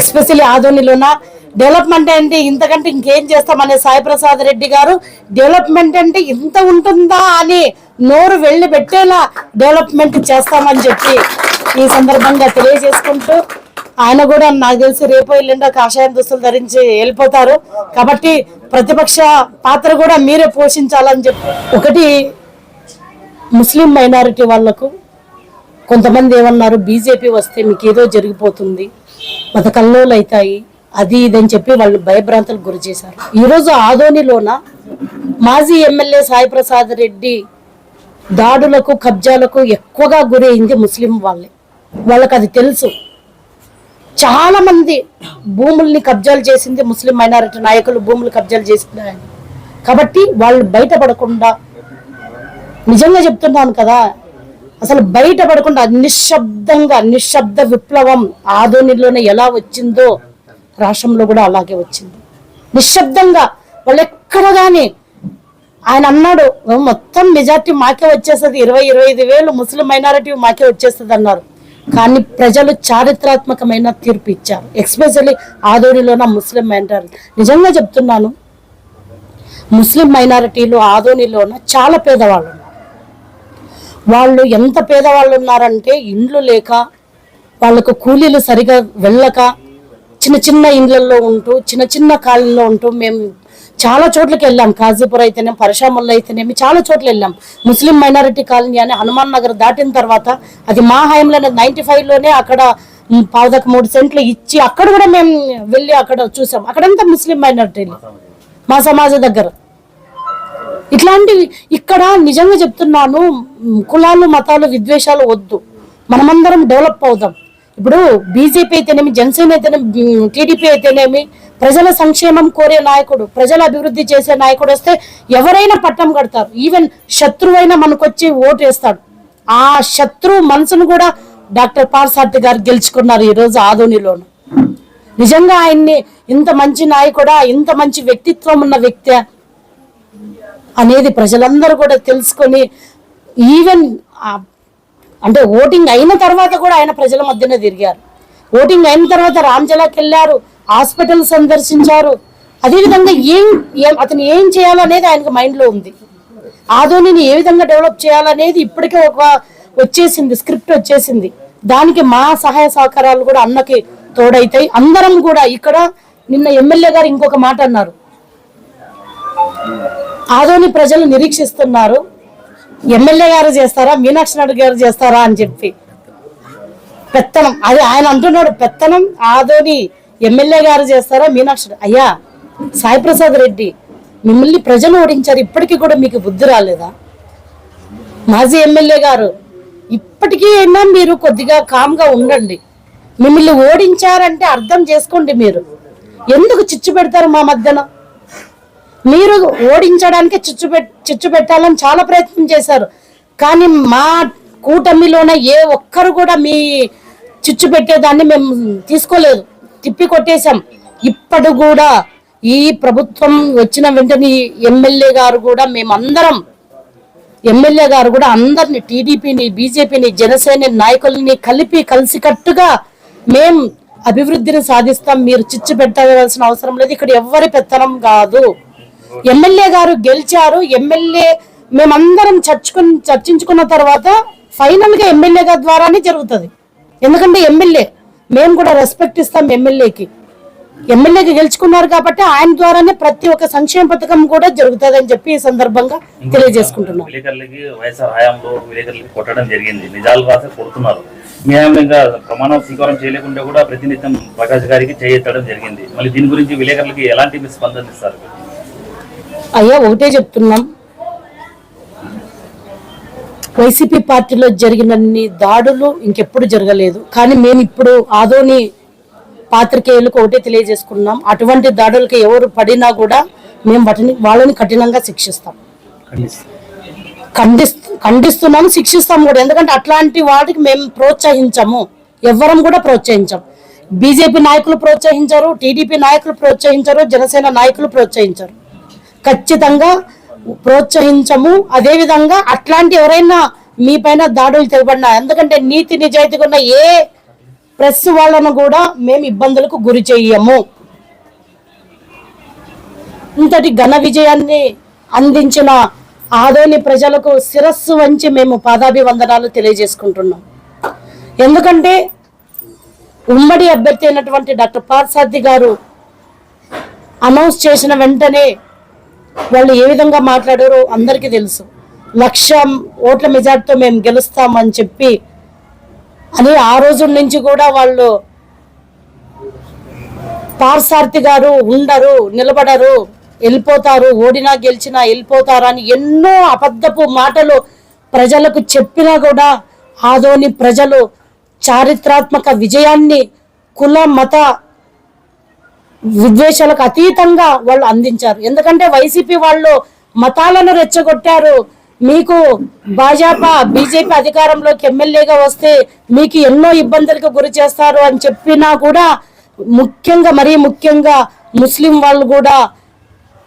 Especially ఆదోనిలోన? Development అంటే ఇంతకంటే ఇంకేం చేస్తామనే సాయిప్రసాద్ రెడ్డి గారు డెవలప్మెంట్ అంటే ఇంత ఉంటుందా అని నోరు వెళ్ళి పెట్టేలా డెవలప్మెంట్ చేస్తామని చెప్పి ఈ సందర్భంగా తెలియజేసుకుంటూ ఆయన కూడా నాకు తెలిసి రేపు ఎల్లుండో కాషాయం దుస్తులు ధరించి వెళ్ళిపోతారు. కాబట్టి ప్రతిపక్ష పాత్ర కూడా మీరే పోషించాలని చెప్పి ఒకటి ముస్లిం మైనారిటీ వాళ్ళకు కొంతమంది ఏమన్నారు బీజేపీ వస్తే మీకు ఏదో జరిగిపోతుంది మత కల్లోలు అవుతాయి అది ఇది అని చెప్పి వాళ్ళు భయభ్రాంతులకు గురి చేశారు. ఈరోజు ఆదోనిలోన మాజీ ఎమ్మెల్యే సాయి ప్రసాద్ రెడ్డి దాడులకు కబ్జాలకు ఎక్కువగా గురైంది ముస్లిం వాళ్ళే. వాళ్ళకి అది తెలుసు. చాలా మంది భూముల్ని కబ్జాలు చేసింది ముస్లిం మైనారిటీ నాయకులు భూములు కబ్జాలు చేసింది కాబట్టి వాళ్ళు బయటపడకుండా నిజంగా చెప్తున్నాను కదా అసలు బయట పడకుండా నిశ్శబ్దంగా నిశ్శబ్ద విప్లవం ఆధోనిలోనే ఎలా వచ్చిందో రాష్ట్రంలో కూడా అలాగే వచ్చింది. నిశ్శబ్దంగా వాళ్ళు ఎక్కడ కానీ ఆయన అన్నాడు మొత్తం మెజార్టీ మాకే వచ్చేస్తుంది ఇరవై ఇరవై ఐదు వేలు ముస్లిం మైనారిటీ మాకే వచ్చేస్తుంది అన్నారు. కానీ ప్రజలు చారిత్రాత్మకమైన తీర్పు ఇచ్చారు. ఎక్స్పెషల్లీ ఆదోనిలోన ముస్లిం మైనారిటీ. నిజంగా చెప్తున్నాను ముస్లిం మైనారిటీలు ఆదోనిలోన చాలా పేదవాళ్ళు. వాళ్ళు ఎంత పేదవాళ్ళు ఉన్నారంటే ఇండ్లు లేక వాళ్ళకు కూలీలు సరిగా వెళ్ళక చిన్న చిన్న ఇండ్లలో ఉంటూ చిన్న చిన్న కాలనీలో ఉంటూ మేము చాలా చోట్లకి వెళ్ళాం. కాజీపూర్ అయితేనే పరశామల్లో అయితేనేమి చాలా చోట్ల వెళ్ళాం. ముస్లిం మైనారిటీ కాలనీ అని హనుమాన్ నగర్ దాటిన తర్వాత అది మా హయాంలో నైన్టీ ఫైవ్లోనే అక్కడ మ్, పావుదకు మూడు సెంట్లు ఇచ్చి అక్కడ కూడా మేము వెళ్ళి అక్కడ చూసాం. అక్కడంతా ముస్లిం మైనారిటీలు మా సమాజ దగ్గర. ఇట్లాంటివి ఇక్కడ నిజంగా చెప్తున్నాను కులాలు మతాలు విద్వేషాలు వద్దు. మనమందరం డెవలప్ అవుదాం. ఇప్పుడు బీజేపీ అయితేనేమి జనసేన అయితేనేమి టీడీపీ అయితేనేమి ప్రజల సంక్షేమం కోరే నాయకుడు ప్రజల అభివృద్ధి చేసే నాయకుడు వస్తే ఎవరైనా పట్టం కడతారు. ఈవెన్ శత్రువైనా మనకొచ్చి ఓటు వేస్తాడు. ఆ శత్రు మనసును కూడా డాక్టర్ పార్సార్థి గారు గెలుచుకున్నారు ఈరోజు రోజు నిజంగా ఆయన్ని ఇంత మంచి నాయకుడా ఇంత మంచి వ్యక్తిత్వం ఉన్న వ్యక్తి అనేది ప్రజలందరూ కూడా తెలుసుకొని ఈవెన్ అంటే ఓటింగ్ అయిన తర్వాత కూడా ఆయన ప్రజల మధ్యనే తిరిగారు. ఓటింగ్ అయిన తర్వాత రామ్జలాకి వెళ్ళారు హాస్పిటల్ సందర్శించారు. అదేవిధంగా ఏం అతను ఏం చేయాలనేది ఆయనకు మైండ్లో ఉంది. ఆదోనిని ఏ విధంగా డెవలప్ చేయాలనేది ఇప్పటికే ఒక వచ్చేసింది స్క్రిప్ట్ వచ్చేసింది. దానికి మా సహాయ సహకారాలు కూడా అన్నకి తోడైతాయి. అందరం కూడా ఇక్కడ నిన్న ఎమ్మెల్యే గారు ఇంకొక మాట అన్నారు. ఆదోని ప్రజలు నిరీక్షిస్తున్నారు. ఎమ్మెల్యే గారు చేస్తారా మీనాక్షి నాయుడు గారు చేస్తారా అని చెప్పి. పెత్తనం. అది ఆయన అంటున్నాడు పెత్తనం ఆదోని ఎమ్మెల్యే గారు చేస్తారా మీనాక్షి అయ్యా సాయి ప్రసాద్ రెడ్డి మిమ్మల్ని ప్రజలు ఓడించారు ఇప్పటికీ కూడా మీకు బుద్ధి రాలేదా? మాజీ ఎమ్మెల్యే గారు ఇప్పటికీ అయినా మీరు కొద్దిగా కామ్గా ఉండండి. మిమ్మల్ని ఓడించారంటే అర్థం చేసుకోండి మీరు. ఎందుకు చిచ్చు పెడతారు మా మధ్యన? మీరు ఓడించడానికి చిచ్చు పెట్ చిచ్చు పెట్టాలని చాలా ప్రయత్నం చేశారు. కానీ మా కూటమిలోనే ఏ ఒక్కరు కూడా మీ చిచ్చు పెట్టేదాన్ని మేము తీసుకోలేదు. తిప్పి కొట్టేశాం. ఇప్పటి కూడా ఈ ప్రభుత్వం వచ్చిన వెంటనే ఎమ్మెల్యే గారు కూడా మేమందరం ఎమ్మెల్యే గారు కూడా అందరిని టీడీపీని బీజేపీని జనసేన నాయకుల్ని కలిపి కలిసికట్టుగా మేం అభివృద్ధిని సాధిస్తాం. మీరు చిచ్చు పెట్టవలసిన అవసరం లేదు. ఇక్కడ ఎవ్వరి పెత్తనం కాదు. ఎమ్మెల్యే గారు గెలిచారు. ఎమ్మెల్యే మేమందరం చర్చుకుని చర్చించుకున్న తర్వాత ఫైనల్గా ఎమ్మెల్యే గారి ద్వారానే జరుగుతుంది. ఎందుకంటే ఎమ్మెల్యే మేము కూడా రెస్పెక్ట్ ఇస్తాం ఎమ్మెల్యేకి. ఎమ్మెల్యేకి గెలుచుకున్నారు కాబట్టి ఆయన ద్వారానే ప్రతి ఒక్క సంక్షేమ పథకం కూడా జరుగుతుంది అని చెప్పి ఈ సందర్భంగా తెలియజేసుకుంటున్నాం. విలేకరులకి వైఎస్ఆర్ హయాంలో విలేకరులకి కొట్టడం జరిగింది. నిజాలు రాసి కొడుతున్నారు. ప్రమాణం స్వీకారం చేయలేకుండా కూడా ప్రతినిత్యం ప్రకాష్ గారికి చేయెత్తడం జరిగింది. మళ్ళీ దీని గురించి విలేకరులకి ఎలాంటి స్పందన ఇస్తారు? అయ్యా ఒకటే చెప్తున్నాం. వైసీపీ పార్టీలో జరిగినన్ని దాడులు ఇంకెప్పుడు జరగలేదు. కానీ మేము ఇప్పుడు ఆదోని పాత్రికేయులకు ఒకటే తెలియజేసుకున్నాం. అటువంటి దాడులకు ఎవరు పడినా కూడా మేము వాటిని వాళ్ళని కఠినంగా శిక్షిస్తాం. ఖండిస్తు ఖండిస్తున్నాము శిక్షిస్తాము కూడా. ఎందుకంటే అట్లాంటి వాటికి మేము ప్రోత్సహించము. ఎవ్వరం కూడా ప్రోత్సహించాం. బీజేపీ నాయకులు ప్రోత్సహించారు టీడీపీ నాయకులు ప్రోత్సహించారు జనసేన నాయకులు ప్రోత్సహించారు. ఖచ్చితంగా ప్రోత్సహించము. అదేవిధంగా అట్లాంటి ఎవరైనా మీ పైన దాడులు తెగబడినా ఎందుకంటే నీతి నిజాయితీగా ఉన్న ఏ ప్రెస్ వాళ్ళను కూడా మేము ఇబ్బందులకు గురి చెయ్యము. ఇంతటి ఘన విజయాన్ని అందించిన ఆదోని ప్రజలకు శిరస్సు వంచి మేము పాదాభివందనాలు తెలియజేసుకుంటున్నాం. ఎందుకంటే ఉమ్మడి అభ్యర్థి అయినటువంటి డాక్టర్ పార్సార్థి గారు అనౌన్స్ చేసిన వెంటనే వాళ్ళు ఏ విధంగా మాట్లాడారో అందరికీ తెలుసు. లక్ష ఓట్ల మెజార్టీతో మేము గెలుస్తామని చెప్పి అని ఆ రోజు నుంచి కూడా వాళ్ళు పార్సార్థి గారు ఉండరు నిలబడరు వెళ్ళిపోతారు ఓడినా గెలిచినా వెళ్ళిపోతారు అని ఎన్నో అబద్ధపు మాటలు ప్రజలకు చెప్పినా కూడా ఆదోని ప్రజలు చారిత్రాత్మక విజయాన్ని కుల మత విద్వేషాలకు అతీతంగా వాళ్ళు అందించారు. ఎందుకంటే వైసీపీ వాళ్ళు మతాలను రెచ్చగొట్టారు. మీకు భాజపా బీజేపీ అధికారంలోకి ఎమ్మెల్యేగా వస్తే మీకు ఎన్నో ఇబ్బందులకు గురి చేస్తారు అని చెప్పినా కూడా ముఖ్యంగా మరీ ముఖ్యంగా ముస్లిం వాళ్ళు కూడా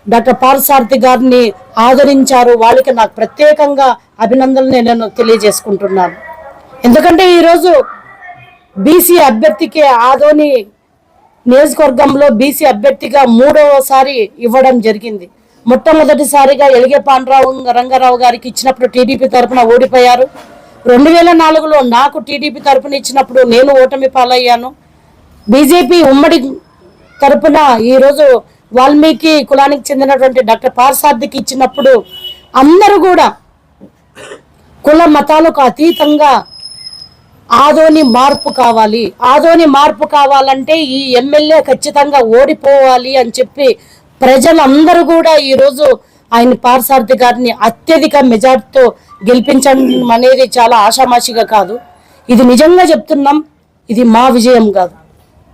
డాక్టర్ పార్సార్థి గారిని ఆదరించారు. వాళ్ళకి నాకు ప్రత్యేకంగా అభినందనలు నేను తెలియజేసుకుంటున్నాను. ఎందుకంటే ఈరోజు బీసీ అభ్యర్థికి ఆదోని నియోజకవర్గంలో బీసీ అభ్యర్థిగా మూడవసారి ఇవ్వడం జరిగింది. మొట్టమొదటిసారిగా ఎలిగే పాండరావు రంగారావు గారికి ఇచ్చినప్పుడు టీడీపీ తరఫున ఓడిపోయారు. రెండు వేల నాలుగులో నాకు టీడీపీ తరపున ఇచ్చినప్పుడు నేను ఓటమి పాలయ్యాను. బీజేపీ ఉమ్మడి తరపున ఈరోజు వాల్మీకి కులానికి చెందినటువంటి డాక్టర్ పార్సార్థికి ఇచ్చినప్పుడు అందరూ కూడా కుల మతాలకు అతీతంగా ఆదోని మార్పు కావాలి. ఆదోని మార్పు కావాలంటే ఈ ఎమ్మెల్యే ఖచ్చితంగా ఓడిపోవాలి అని చెప్పి ప్రజలందరూ కూడా ఈరోజు ఆయన పార్సార్థి గారిని అత్యధిక మెజార్టీతో గెలిపించడం అనేది చాలా ఆషామాషిగా కాదు. ఇది నిజంగా చెప్తున్నాం ఇది మా విజయం కాదు.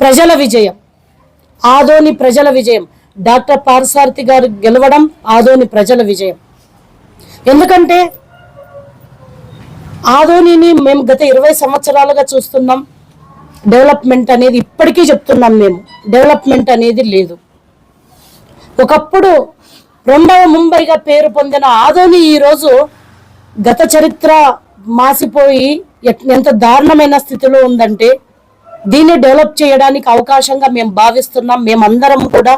ప్రజల విజయం. ఆదోని ప్రజల విజయం. డాక్టర్ పార్సార్థి గారు గెలవడం ఆదోని ప్రజల విజయం. ఎందుకంటే ఆధోనిని మేము గత ఇరవై సంవత్సరాలుగా చూస్తున్నాం. డెవలప్మెంట్ అనేది ఇప్పటికీ చెప్తున్నాం మేము. డెవలప్మెంట్ అనేది లేదు. ఒకప్పుడు రెండవ ముంబైగా పేరు పొందిన ఆదోని ఈరోజు గత చరిత్ర మాసిపోయి ఎంత దారుణమైన స్థితిలో ఉందంటే దీన్ని డెవలప్ చేయడానికి అవకాశంగా మేము భావిస్తున్నాం. మేమందరం కూడా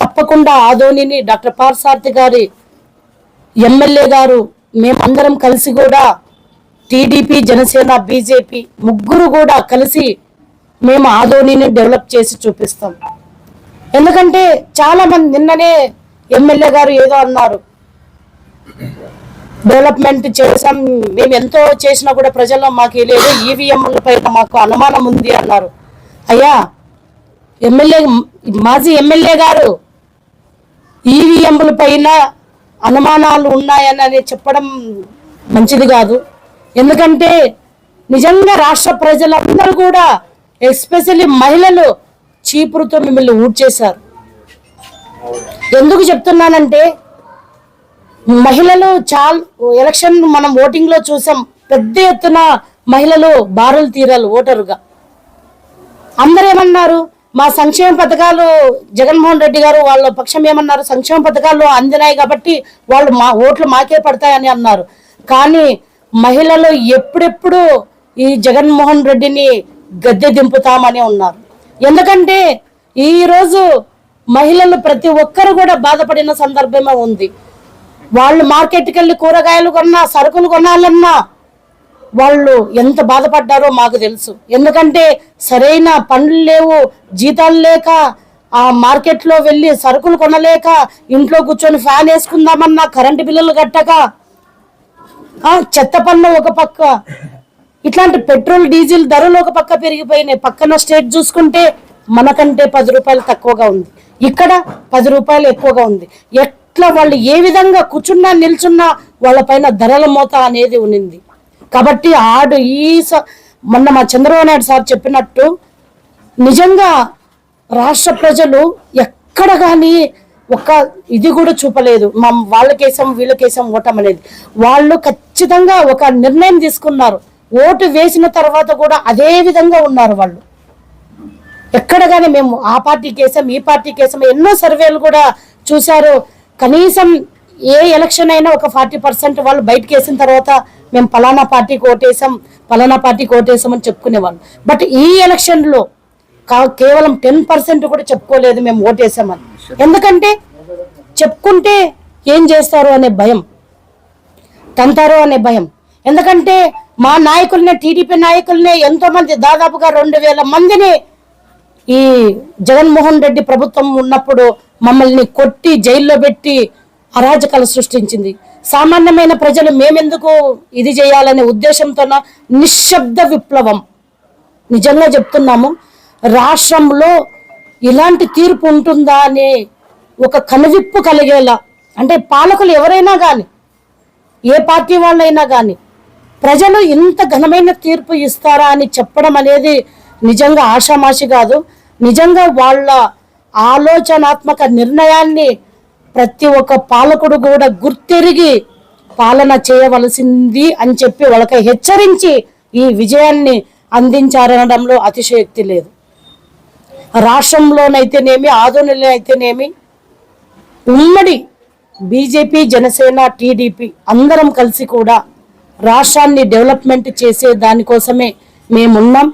తప్పకుండా ఆదోనిని డాక్టర్ పార్సార్థి గారి ఎమ్మెల్యే గారు మేమందరం కలిసి కూడా టీడీపీ జనసేన బీజేపీ ముగ్గురు కూడా కలిసి మేము ఆదోనిని డెవలప్ చేసి చూపిస్తాం. ఎందుకంటే చాలా మంది నిన్ననే ఎమ్మెల్యే గారు ఏదో అన్నారు. డెవలప్మెంట్ చేసాం మేము ఎంతో చేసినా కూడా ప్రజల్లో మాకు లేదు ఈవీఎంల పైన మాకు అనుమానం ఉంది అన్నారు. అయ్యా ఎమ్మెల్యే మాజీ ఎమ్మెల్యే గారు ఈవీఎంల పైన అనుమానాలు ఉన్నాయని అని చెప్పడం మంచిది కాదు. ఎందుకంటే నిజంగా రాష్ట్ర ప్రజలందరూ కూడా ఎస్పెషల్లీ మహిళలు చీపురుతో మిమ్మల్ని ఊడ్చేశారు ఎందుకు చెప్తున్నానంటే మహిళలు చాలా ఎలక్షన్ మనం ఓటింగ్లో చూసాం పెద్ద ఎత్తున మహిళలు బారులు తీరాలు ఓటరుగా. అందరు ఏమన్నారు మా సంక్షేమ పథకాలు జగన్మోహన్ రెడ్డి గారు వాళ్ళ పక్షం ఏమన్నారు సంక్షేమ పథకాలు అందినాయి కాబట్టి వాళ్ళు మా ఓట్లు మాకే పడతాయని అన్నారు. కానీ మహిళలు ఎప్పుడెప్పుడు ఈ జగన్మోహన్ రెడ్డిని గద్దె దింపుతామని ఉన్నారు. ఎందుకంటే ఈరోజు మహిళలు ప్రతి ఒక్కరు కూడా బాధపడిన సందర్భమే ఉంది. వాళ్ళు మార్కెట్కి వెళ్ళి కూరగాయలు కొన్నా సరుకులు కొనాలన్నా వాళ్ళు ఎంత బాధపడ్డారో మాకు తెలుసు. ఎందుకంటే సరైన పనులు లేవు జీతాలు లేక ఆ మార్కెట్లో వెళ్ళి సరుకులు కొనలేక ఇంట్లో కూర్చొని ఫ్యాన్ వేసుకుందామన్నా కరెంటు బిల్లులు కట్టక చెత్త పన్ను ఒక పక్క. ఇట్లాంటి పెట్రోల్ డీజిల్ ధరలు ఒక పక్క పెరిగిపోయినాయి. పక్కన స్టేట్ చూసుకుంటే మనకంటే పది రూపాయలు తక్కువగా ఉంది. ఇక్కడ పది రూపాయలు ఎక్కువగా ఉంది. ఎట్లా వాళ్ళు ఏ విధంగా కూర్చున్నా నిల్చున్నా వాళ్ళ పైన ధరల మోత అనేది ఉన్నింది. కాబట్టి ఆడు ఈ స- మొన్న మా చంద్రబాబు నాయుడు సార్ చెప్పినట్టు నిజంగా రాష్ట్ర ప్రజలు ఎక్కడ కానీ ఒక ఇది కూడా చూపలేదు. మా వాళ్ళకేసాం వీళ్ళకేసాం ఓటం అనేది వాళ్ళు ఖచ్చితంగా ఒక నిర్ణయం తీసుకున్నారు. ఓటు వేసిన తర్వాత కూడా అదే విధంగా ఉన్నారు వాళ్ళు. ఎక్కడగానే మేము ఆ పార్టీ కేసం ఈ పార్టీ కేసం ఎన్నో సర్వేలు కూడా చూశారు. కనీసం ఏ ఎలక్షన్ అయినా ఒక ఫార్టీ పర్సెంట్ వాళ్ళు బయటకు వేసిన తర్వాత మేము పలానా పార్టీకి ఓటేసాం పలానా పార్టీకి ఓటేసాం అని చెప్పుకునేవాళ్ళు. బట్ ఈ ఎలక్షన్లో కా కేవలం టెన్ పర్సెంట్ కూడా చెప్పుకోలేదు మేము ఓటేసామని. ఎందుకంటే చెప్పుకుంటే ఏం చేస్తారు అనే భయం తంతారు అనే భయం. ఎందుకంటే మా నాయకులనే టీడీపీ నాయకులనే ఎంతో మంది దాదాపుగా రెండు వేల మందిని ఈ జగన్మోహన్ రెడ్డి ప్రభుత్వం ఉన్నప్పుడు మమ్మల్ని కొట్టి జైల్లో పెట్టి అరాజకాలు సృష్టించింది. సామాన్యమైన ప్రజలు మేమెందుకు ఇది చేయాలనే ఉద్దేశంతోన నిశ్శబ్ద విప్లవం. నిజంగా చెప్తున్నాము రాష్ట్రంలో ఇలాంటి తీర్పు ఉంటుందా అనే ఒక కనువిప్పు కలిగేలా. అంటే పాలకులు ఎవరైనా కానీ ఏ పార్టీ వాళ్ళైనా కానీ ప్రజలు ఇంత ఘనమైన తీర్పు ఇస్తారా అని చెప్పడం అనేది నిజంగా ఆషామాషి కాదు. నిజంగా వాళ్ళ ఆలోచనాత్మక నిర్ణయాన్ని ప్రతి ఒక్క పాలకుడు కూడా గుర్తెరిగి పాలన చేయవలసింది అని చెప్పి వాళ్ళకి హెచ్చరించి ఈ విజయాన్ని అందించారనడంలో అతిశయోక్తి లేదు. రాష్ట్రంలోనైతేనేమి ఆదోనిలో ఉమ్మడి బీజేపీ జనసేన టీడీపీ అందరం కలిసి కూడా రాష్ట్రాన్ని డెవలప్మెంట్ చేసే దానికోసమే మేమున్నాం.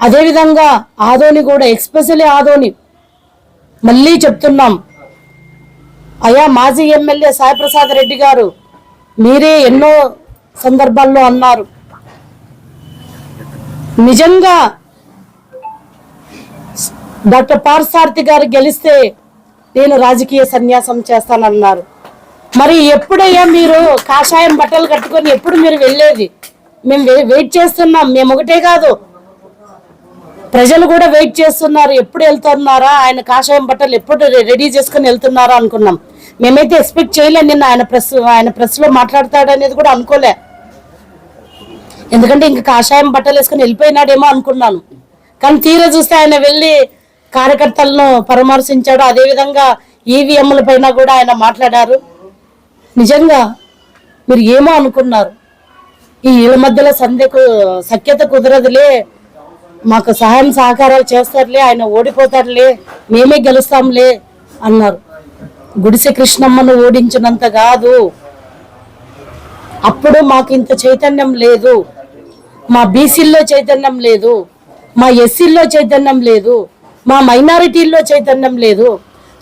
అదేవిధంగా ఆదోని కూడా ఎక్స్పెషలీ ఆదోని మళ్ళీ చెప్తున్నాం. అయా మాజీ ఎమ్మెల్యే సాయిప్రసాద్ రెడ్డి గారు మీరే ఎన్నో సందర్భాల్లో అన్నారు. నిజంగా డాక్టర్ పార్సార్థి గారు గెలిస్తే నేను రాజకీయ సన్యాసం చేస్తానన్నారు. మరి ఎప్పుడయ్యా మీరు కాషాయం బట్టలు కట్టుకొని ఎప్పుడు మీరు వెళ్ళేది? మేము వెయిట్ చేస్తున్నాం మేము ఒకటే కాదు. ప్రజలు కూడా వెయిట్ చేస్తున్నారు ఎప్పుడు వెళ్తున్నారా? ఆయన కాషాయం బట్టలు ఎప్పుడు రె- రెడీ చేసుకుని వెళ్తున్నారా అనుకున్నాం. మేమైతే ఎక్స్పెక్ట్ చేయలేం నిన్న ఆయన ప్రెస్ ఆయన ప్రెస్లో మాట్లాడతాడనేది కూడా అనుకోలే. ఎందుకంటే ఇంకా కాషాయం బట్టలు వేసుకుని వెళ్ళిపోయినాడేమో అనుకున్నాను. కానీ తీరా చూస్తే ఆయన వెళ్ళి కార్యకర్తలను పరామర్శించాడు. అదేవిధంగా ఈవీఎంల పైన కూడా ఆయన మాట్లాడారు. నిజంగా మీరు ఏమో అనుకున్నారు. ఈ ఇళ్ళ మధ్యలో సంధ్యకు సఖ్యత కుదరదులే. మాకు సహాయం సహకారాలు చేస్తారులే. ఆయన ఓడిపోతారులే. మేమే గెలుస్తాంలే అన్నారు. గుడిసె కృష్ణమ్మను ఓడించినంత కాదు. అప్పుడు మాకు ఇంత చైతన్యం లేదు. మా బీసీల్లో చైతన్యం లేదు. మా ఎస్సీల్లో చైతన్యం లేదు. మా మైనారిటీల్లో చైతన్యం లేదు.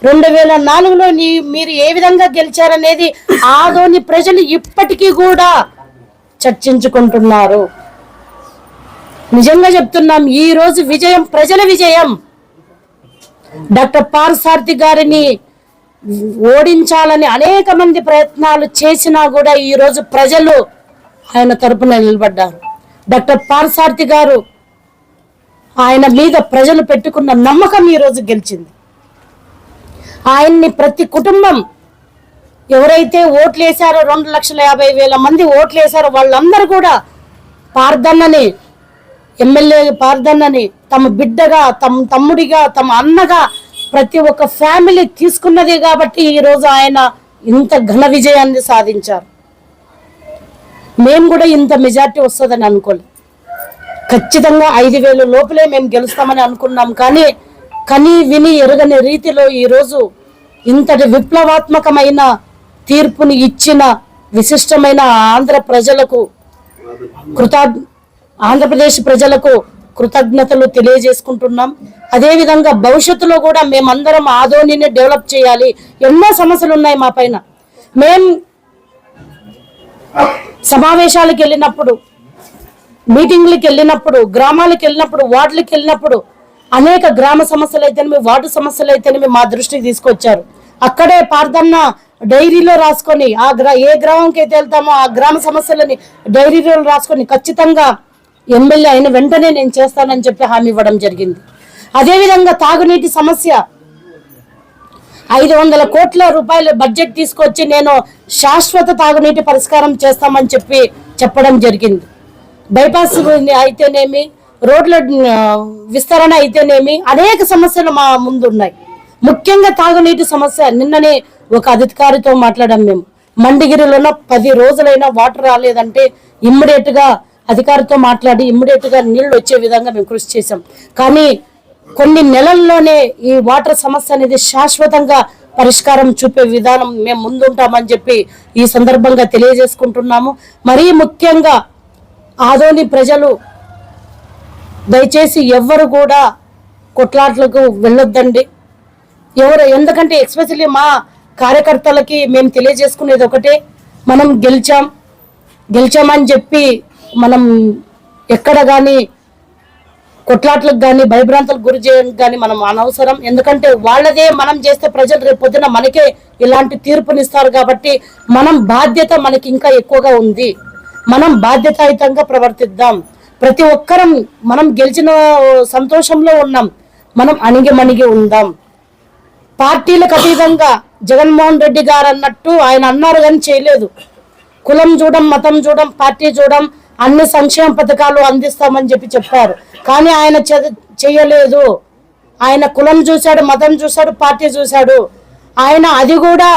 రెండు వేల నాలుగులో నీ మీరు ఏ విధంగా గెలిచారనేది ఆదోని ప్రజలు ఇప్పటికీ కూడా చర్చించుకుంటున్నారు. నిజంగా చెప్తున్నాం ఈ రోజు విజయం ప్రజల విజయం. డాక్టర్ పార్సార్థి గారిని ఓడించాలని అనేక మంది ప్రయత్నాలు చేసినా కూడా ఈ రోజు ప్రజలు ఆయన తరపున నిలబడ్డారు. డాక్టర్ పార్సార్థి గారు ఆయన మీద ప్రజలు పెట్టుకున్న నమ్మకం ఈ రోజు గెలిచింది. ఆయన్ని ప్రతి కుటుంబం ఎవరైతే ఓట్లు వేశారో రెండు లక్షల యాభై వేల మంది ఓట్లు వేశారో వాళ్ళందరూ కూడా పార్దన్నని ఎమ్మెల్యే పార్దన్నని తమ బిడ్డగా తమ తమ్ముడిగా తమ అన్నగా ప్రతి ఒక్క ఫ్యామిలీ తీసుకున్నది కాబట్టి ఈ రోజు ఆయన ఇంత ఘన విజయాన్ని సాధించారు. మేము కూడా ఇంత మెజార్టీ వస్తుందని అనుకోలేదు. ఖచ్చితంగా ఐదు వేలు లోపలే మేము గెలుస్తామని అనుకున్నాం. కానీ కని విని ఎరగని రీతిలో ఈరోజు ఇంతటి విప్లవాత్మకమైన తీర్పుని ఇచ్చిన విశిష్టమైన ఆంధ్ర ప్రజలకు కృతా ఆంధ్రప్రదేశ్ ప్రజలకు కృతజ్ఞతలు తెలియజేసుకుంటున్నాం. అదేవిధంగా భవిష్యత్తులో కూడా మేమందరం ఆధోనిని డెవలప్ చేయాలి. ఎన్నో సమస్యలు ఉన్నాయి మా పైన. మేం సమావేశాలకు వెళ్ళినప్పుడు మీటింగ్లకు వెళ్ళినప్పుడు గ్రామాలకు వెళ్ళినప్పుడు వార్డులకు వెళ్ళినప్పుడు అనేక గ్రామ సమస్యలు అయితేనేమి వార్డు సమస్యలు అయితేనేమి మా దృష్టికి తీసుకొచ్చారు. అక్కడే పార్దన్న డైరీలో రాసుకొని ఆ గ్రా ఏ గ్రామంకి అయితే వెళ్తామో ఆ గ్రామ సమస్యలని డైరీలో రాసుకొని ఖచ్చితంగా ఎమ్మెల్యే అయిన వెంటనే నేను చేస్తానని చెప్పి హామీ ఇవ్వడం జరిగింది. అదేవిధంగా తాగునీటి సమస్య ఐదు వందల కోట్ల రూపాయల బడ్జెట్ తీసుకొచ్చి నేను శాశ్వత తాగునీటి పరిష్కారం చేస్తామని చెప్పి చెప్పడం జరిగింది. బైపాస్ అయితేనేమి రోడ్ల విస్తరణ అయితేనేమి అనేక సమస్యలు మా ముందు ఉన్నాయి ముఖ్యంగా తాగునీటి సమస్య. నిన్ననే ఒక అధికారితో మాట్లాడాం మేము. మండిగిరిలోన పది రోజులైనా వాటర్ రాలేదంటే ఇమ్మీడియట్గా అధికారితో మాట్లాడి ఇమ్మీడియట్గా నీళ్ళు వచ్చే విధంగా మేము కృషి చేశాం. కానీ కొన్ని నెలల్లోనే ఈ వాటర్ సమస్య అనేది శాశ్వతంగా పరిష్కారం చూపే విధానం మేము ముందుంటామని చెప్పి ఈ సందర్భంగా తెలియజేసుకుంటున్నాము. మరీ ముఖ్యంగా ఆదోని ప్రజలు దయచేసి ఎవ్వరు కూడా కొట్లాట్లకు వెళ్ళొద్దండి. ఎవరు ఎందుకంటే ఎక్స్పెషల్లీ మా కార్యకర్తలకి మేము తెలియజేసుకునేది ఒకటే మనం గెలిచాం. గెలిచామని చెప్పి మనం ఎక్కడ కానీ కొట్లాట్లకు కానీ భయభ్రాంతులకు గురి చేయడానికి కానీ మనం అనవసరం. ఎందుకంటే వాళ్ళదే మనం చేస్తే ప్రజలు రేపు పొద్దున మనకే ఇలాంటి తీర్పునిస్తారు కాబట్టి మనం బాధ్యత మనకి ఇంకా ఎక్కువగా ఉంది. మనం బాధ్యతాయుతంగా ప్రవర్తిద్దాం. ప్రతి ఒక్కరం మనం గెలిచిన సంతోషంలో ఉన్నాం. మనం అణిగిమణిగి ఉందాం. పార్టీలకు అతీతంగా జగన్మోహన్ రెడ్డి గారు అన్నట్టు ఆయన అన్నారు కానీ చేయలేదు. కులం చూడం మతం చూడం పార్టీ చూడం అన్ని సంక్షేమ పథకాలు అందిస్తామని చెప్పి చెప్పారు. కానీ ఆయన చేయలేదు. ఆయన కులం చూశాడు మతం చూశాడు పార్టీ చూశాడు. ఆయన అది కూడా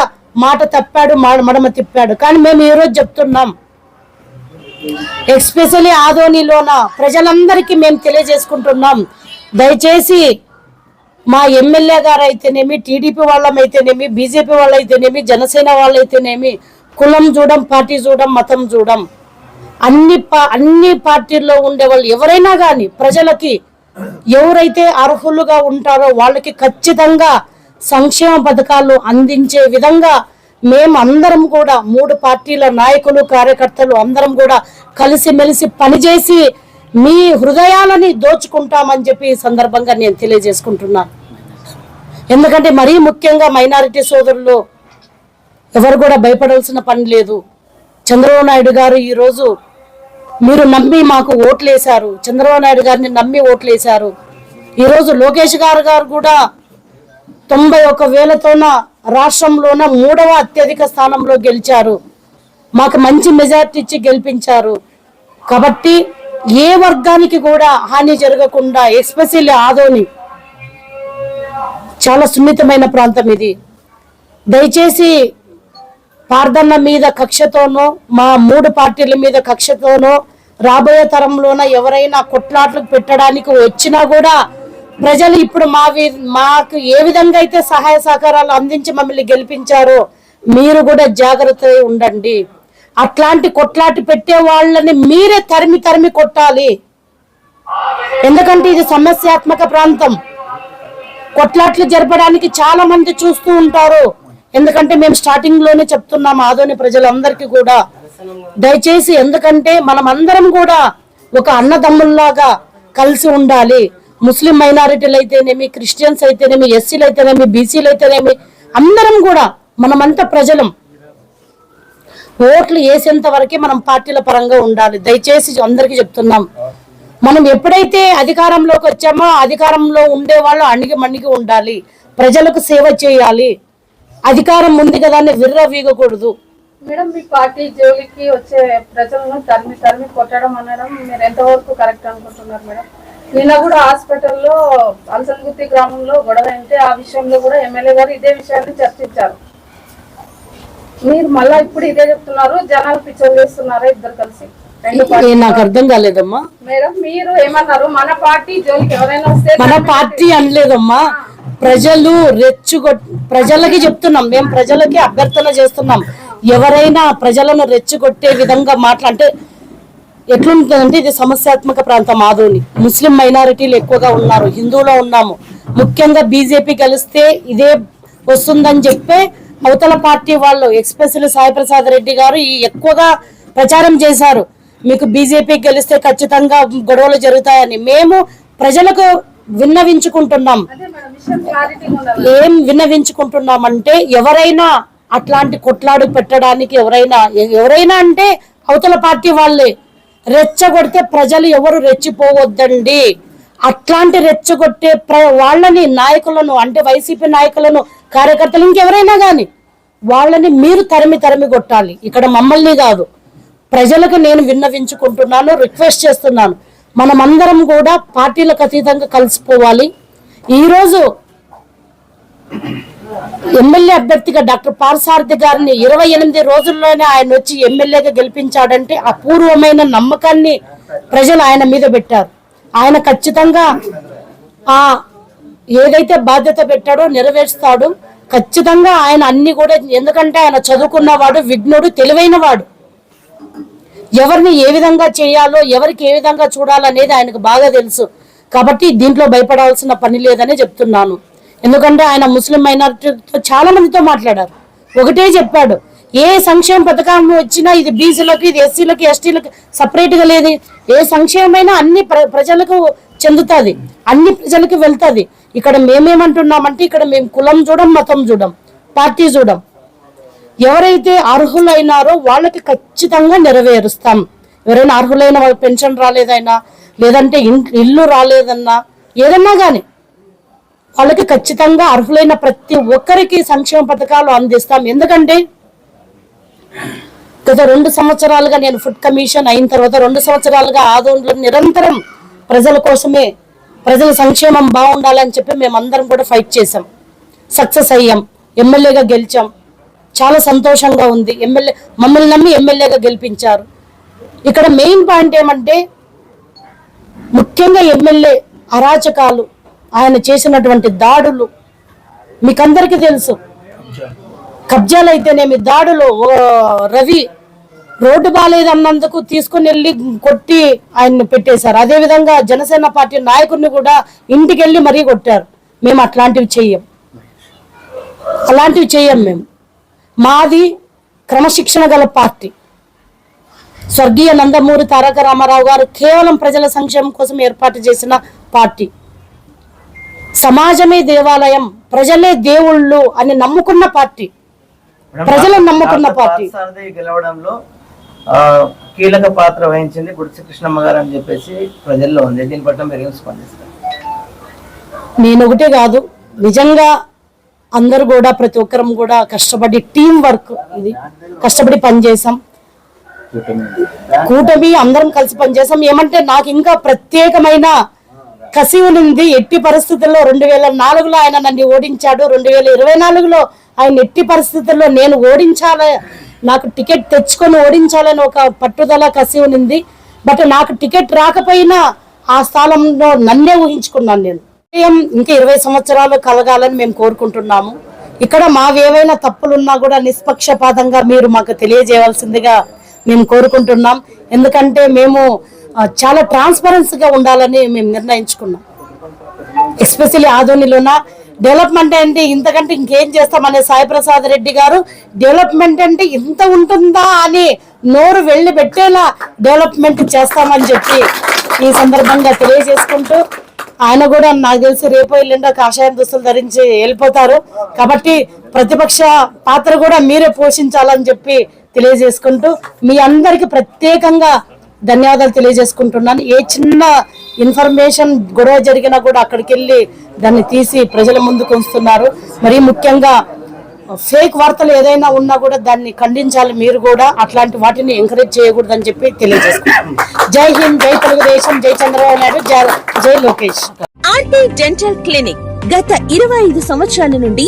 మాట తప్పాడు మడమ తిప్పాడు. కానీ మేము ఈరోజు చెప్తున్నాం. ఎస్పెషలీ ఆదోనిలోన ప్రజలందరికీ మేము తెలియజేసుకుంటున్నాం. దయచేసి మా ఎమ్మెల్యే గారు అయితేనేమి టీడీపీ వాళ్ళమైతేనేమి బీజేపీ వాళ్ళైతేనేమి జనసేన వాళ్ళైతేనేమి కులం చూడం పార్టీ చూడం మతం చూడం అన్ని అన్ని పార్టీల్లో ఉండే వాళ్ళు ఎవరైనా కానీ ప్రజలకి ఎవరైతే అర్హులుగా ఉంటారో వాళ్ళకి ఖచ్చితంగా సంక్షేమ పథకాలు అందించే విధంగా మేము అందరం కూడా మూడు పార్టీల నాయకులు కార్యకర్తలు అందరం కూడా కలిసిమెలిసి పనిచేసి మీ హృదయాలని దోచుకుంటామని చెప్పి ఈ సందర్భంగా నేను తెలియజేసుకుంటున్నాను ఎందుకంటే మరీ ముఖ్యంగా మైనారిటీ సోదరులు ఎవరు కూడా భయపడాల్సిన పని లేదు. చంద్రబాబు నాయుడు గారు ఈరోజు మీరు నమ్మి మాకు ఓట్లేశారు. చంద్రబాబు నాయుడు గారిని నమ్మి ఓట్లేశారు. ఈరోజు లోకేష్ గారు గారు కూడా తొంభై ఒక వేలతోన రాష్ట్రంలోన మూడవ అత్యధిక స్థానంలో గెలిచారు. మాకు మంచి మెజార్టీ ఇచ్చి గెలిపించారు. కాబట్టి ఏ వర్గానికి కూడా హాని జరగకుండా ఎస్పెషల్లీ ఆదోని చాలా సున్నితమైన ప్రాంతం ఇది. దయచేసి పార్దన్న మీద కక్షతోనో మా మూడు పార్టీల మీద కక్షతోనో రాబోయే తరంలోన ఎవరైనా కొట్లాట్లు పెట్టడానికి వచ్చినా కూడా ప్రజలు ఇప్పుడు మా మాకు ఏ విధంగా అయితే సహాయ సహకారాలు అందించి మమ్మల్ని గెలిపించారో మీరు కూడా జాగ్రత్త ఉండండి. అట్లాంటి కొట్లాటి పెట్టే వాళ్ళని మీరే తరిమి తరిమి కొట్టాలి. ఎందుకంటే ఇది సమస్యాత్మక ప్రాంతం. కొట్లాట్లు జరపడానికి చాలా మంది చూస్తూ ఉంటారు. ఎందుకంటే మేము స్టార్టింగ్లోనే చెప్తున్నాం ఆదోని ప్రజలందరికీ కూడా. దయచేసి ఎందుకంటే మనం అందరం కూడా ఒక అన్నదమ్ముల్లాగా కలిసి ఉండాలి. ముస్లిం మైనారిటీలు అయితేనేమి క్రిస్టియన్స్ అయితేనేమి ఎస్సీలు అయితేనేమి బీసీలు అయితేనేమి అందరం కూడా మనమంతా ప్రజలం. ఓట్లు వేసేంత వరకే మనం పార్టీల పరంగా ఉండాలి. దయచేసి అందరికీ చెప్తున్నాం. మనం ఎప్పుడైతే అధికారంలోకి వచ్చామో అధికారంలో ఉండే వాళ్ళు అణిగి మణిగి ఉండాలి. ప్రజలకు సేవ చేయాలి. అధికారం ఉంది కదా అని విర్ర వీగకూడదు మేడం మీ పార్టీ జోలికి వచ్చే ప్రజలను తరిమి తరిమి కొట్టడం అనడం మీరు ఎంతవరకు కరెక్ట్ అనుకుంటున్నారు మేడం? నిన్న కూడా హాస్పిటల్లో అలసన్గుత్తి గ్రామంలో గొడవ అయితే ఆ విషయంలో కూడా ఎమ్మెల్యే గారు ఇదే విషయాన్ని చర్చించారు. మీరు మళ్ళా ఇప్పుడు ఇదే చెప్తున్నారు జనాలు పిచ్చలు చేస్తున్నారా ఇద్దరు కలిసి? నాకు అర్థం కాలేదమ్మా. మేడం మీరు ఏమన్నారు? మన పార్టీ జోలికి ఎవరైనా వస్తే మన పార్టీ అనలేదమ్మా. ప్రజలు రెచ్చుగొ ప్రజలకి చెప్తున్నాం. మేము ప్రజలకి అభ్యర్థన చేస్తున్నాం. ఎవరైనా ప్రజలను రెచ్చగొట్టే విధంగా మాట్లా అంటే ఎట్లుంటుందంటే ఇది సమస్యాత్మక ప్రాంతం ఆదోని ముస్లిం మైనారిటీలు ఎక్కువగా ఉన్నారు హిందువులో ఉన్నాము. ముఖ్యంగా బీజేపీ గెలిస్తే ఇదే వస్తుందని చెప్పే అవతల పార్టీ వాళ్ళు ఎక్స్పెషల్ సాయి ప్రసాద్ రెడ్డి గారు ఈ ఎక్కువగా ప్రచారం చేశారు. మీకు బీజేపీ గెలిస్తే ఖచ్చితంగా గొడవలు జరుగుతాయని మేము ప్రజలకు విన్నవించుకుంటున్నాం. ఏం విన్నవించుకుంటున్నామంటే ఎవరైనా అట్లాంటి కొట్లాడు పెట్టడానికి ఎవరైనా ఎవరైనా అంటే అవతల పార్టీ వాళ్ళే. రెచ్చగొడితే ప్రజలు ఎవరు రెచ్చిపోవద్దండి. అట్లాంటి రెచ్చగొట్టే ప్ర వాళ్ళని నాయకులను అంటే వైసీపీ నాయకులను కార్యకర్తలు ఇంకెవరైనా కానీ వాళ్ళని మీరు తరిమి తరిమి కొట్టాలి. ఇక్కడ మమ్మల్ని కాదు. ప్రజలకు నేను విన్నవించుకుంటున్నాను రిక్వెస్ట్ చేస్తున్నాను. మనమందరం కూడా పార్టీలకు అతీతంగా కలిసిపోవాలి. ఈరోజు ఎమ్మెల్యే అభ్యర్థిగా డాక్టర్ పార్సారథి గారిని ఇరవై ఎనిమిది రోజుల్లోనే ఆయన వచ్చి ఎమ్మెల్యేగా గెలిపించాడంటే అపూర్వమైన నమ్మకాన్ని ప్రజలు ఆయన మీద పెట్టారు. ఆయన ఖచ్చితంగా ఆ ఏదైతే బాధ్యత పెట్టాడో నెరవేరుస్తాడు. ఖచ్చితంగా ఆయన అన్ని కూడా ఎందుకంటే ఆయన చదువుకున్నవాడు విఘ్నుడు తెలివైన వాడు ఎవరిని ఏ విధంగా చేయాలో ఎవరికి ఏ విధంగా చూడాలనేది ఆయనకు బాగా తెలుసు. కాబట్టి దీంట్లో భయపడాల్సిన పని లేదని చెప్తున్నాను. ఎందుకంటే ఆయన ముస్లిం మైనారిటీతో చాలా మందితో మాట్లాడారు. ఒకటే చెప్పాడు ఏ సంక్షేమ పథకం వచ్చినా ఇది బీసీలకు ఇది ఎస్సీలకు ఎస్టీలకు సపరేట్గా లేదు ఏ సంక్షేమైనా అన్ని ప్ర- ప్రజలకు చెందుతుంది అన్ని ప్రజలకు వెళ్తుంది. ఇక్కడ మేమేమంటున్నామంటే ఇక్కడ మేము కులం చూడం మతం చూడం పార్టీ చూడం. ఎవరైతే అర్హులైనారో వాళ్ళకి ఖచ్చితంగా నెరవేరుస్తాం. ఎవరైనా అర్హులైన పెన్షన్ రాలేదైనా లేదంటే ఇల్లు రాలేదన్నా ఏదన్నా కానీ వాళ్ళకి ఖచ్చితంగా అర్హులైన ప్రతి ఒక్కరికి సంక్షేమ పథకాలు అందిస్తాం. ఎందుకంటే గత రెండు సంవత్సరాలుగా నేను ఫుడ్ కమిషన్ అయిన తర్వాత రెండు సంవత్సరాలుగా ఆందోళనలు నిరంతరం ప్రజల కోసమే ప్రజల సంక్షేమం బాగుండాలని చెప్పి మేమందరం కూడా ఫైట్ చేసాం సక్సెస్ అయ్యాం. ఎమ్మెల్యేగా గెలిచాం. చాలా సంతోషంగా ఉంది. ఎమ్మెల్యే మమ్మల్ని నమ్మి ఎమ్మెల్యేగా గెలిపించారు. ఇక్కడ మెయిన్ పాయింట్ ఏమంటే ముఖ్యంగా ఎమ్మెల్యే అరాచకాలు ఆయన చేసినటువంటి దాడులు మీకందరికీ తెలుసు. కబ్జాలు అయితేనేమి దాడులు ఓ రవి రోడ్డు బాగాలేదన్నందుకు తీసుకుని వెళ్ళి కొట్టి ఆయన్ని పెట్టేశారు. అదేవిధంగా జనసేన పార్టీ నాయకుడిని కూడా ఇంటికి వెళ్ళి మరీ కొట్టారు. మేము అట్లాంటివి చెయ్యం. అలాంటివి చెయ్యం మేము. మాది క్రమశిక్షణ గల పార్టీ. స్వర్గీయ నందమూరి తారక రామారావు గారు కేవలం ప్రజల సంక్షేమం కోసం ఏర్పాటు చేసిన పార్టీ. సమాజమే దేవాలయం ప్రజలే దేవుళ్ళు అని నమ్ముకున్న పార్టీ. ప్రజలను నమ్ముకున్న పార్టీ. గెలవడంలో కీలక పాత్ర వహించింది గుడిసి కృష్ణమ్మ గారు అని చెప్పేసి ప్రజల్లో ఉంది. దీని పట్ల మీరు ఏం స్పందిస్తారు? నేను ఒకటే కాదు నిజంగా అందరూ కూడా ప్రతి ఒక్కరం కూడా కష్టపడి టీం వర్క్ ఇది. కష్టపడి పనిచేసాం కూటమి. అందరం కలిసి పనిచేసాం ఏమంటే నాకు ఇంకా ప్రత్యేకమైన కసి ఉంది ఎట్టి పరిస్థితుల్లో రెండు వేల నాలుగులో ఆయన నన్ను ఓడించాడు. రెండు వేల ఇరవై నాలుగులో ఆయన ఎట్టి పరిస్థితుల్లో నేను ఓడించాలి నాకు టికెట్ తెచ్చుకొని ఓడించాలని ఒక పట్టుదల కసి ఉంది బట్ నాకు టికెట్ రాకపోయినా ఆ స్థానంలో నన్నే ఊహించుకున్నాను నేను. ఇంకా ఇరవై సంవత్సరాలు కలగాలని మేము కోరుకుంటున్నాము. ఇక్కడ మావి ఏవైనా తప్పులున్నా కూడా నిష్పక్షపాతంగా మీరు మాకు తెలియజేయవలసిందిగా మేము కోరుకుంటున్నాం. ఎందుకంటే మేము చాలా ట్రాన్స్పరెన్సీగా ఉండాలని మేము నిర్ణయించుకున్నాం. ఎస్పెషల్లీ ఆధోనిలోన డెవలప్మెంట్ అంటే ఇంతకంటే ఇంకేం చేస్తామనే సాయిప్రసాద్ రెడ్డి గారు డెవలప్మెంట్ అంటే ఇంత ఉంటుందా అని నోరు వెళ్ళి పెట్టేలా డెవలప్మెంట్ చేస్తామని చెప్పి ఈ సందర్భంగా తెలియజేసుకుంటూ ఆయన కూడా నాకు తెలిసి రేపు ఎల్లుండో కాషాయం దుస్తులు ధరించి వెళ్ళిపోతారు. కాబట్టి ప్రతిపక్ష పాత్ర కూడా మీరే పోషించాలని చెప్పి తెలియజేసుకుంటూ మీ అందరికి ప్రత్యేకంగా ధన్యవాదాలు తెలియజేసుకుంటున్నాను. ఏ చిన్న ఇన్ఫర్మేషన్ గొడవ జరిగినా కూడా అక్కడికి వెళ్ళి దాన్ని తీసి ప్రజల ముందుకు ఉంచుతున్నారు. మరి ముఖ్యంగా ఫేక్ వార్తలు ఏదైనా ఉన్నా కూడా దాన్ని ఖండించాలి మీరు కూడా. అట్లాంటి వాటిని ఎంకరేజ్ చేయకూడదని చెప్పి తెలియజేస్తున్నారు జై హింద్ జై తెలుగుదేశం జై చంద్రబాబు నాయుడు జై జై లోకేష్. ఆర్టీ డెంటల్ క్లినిక్ గత ఇరవై ఐదు సంవత్సరాల నుండి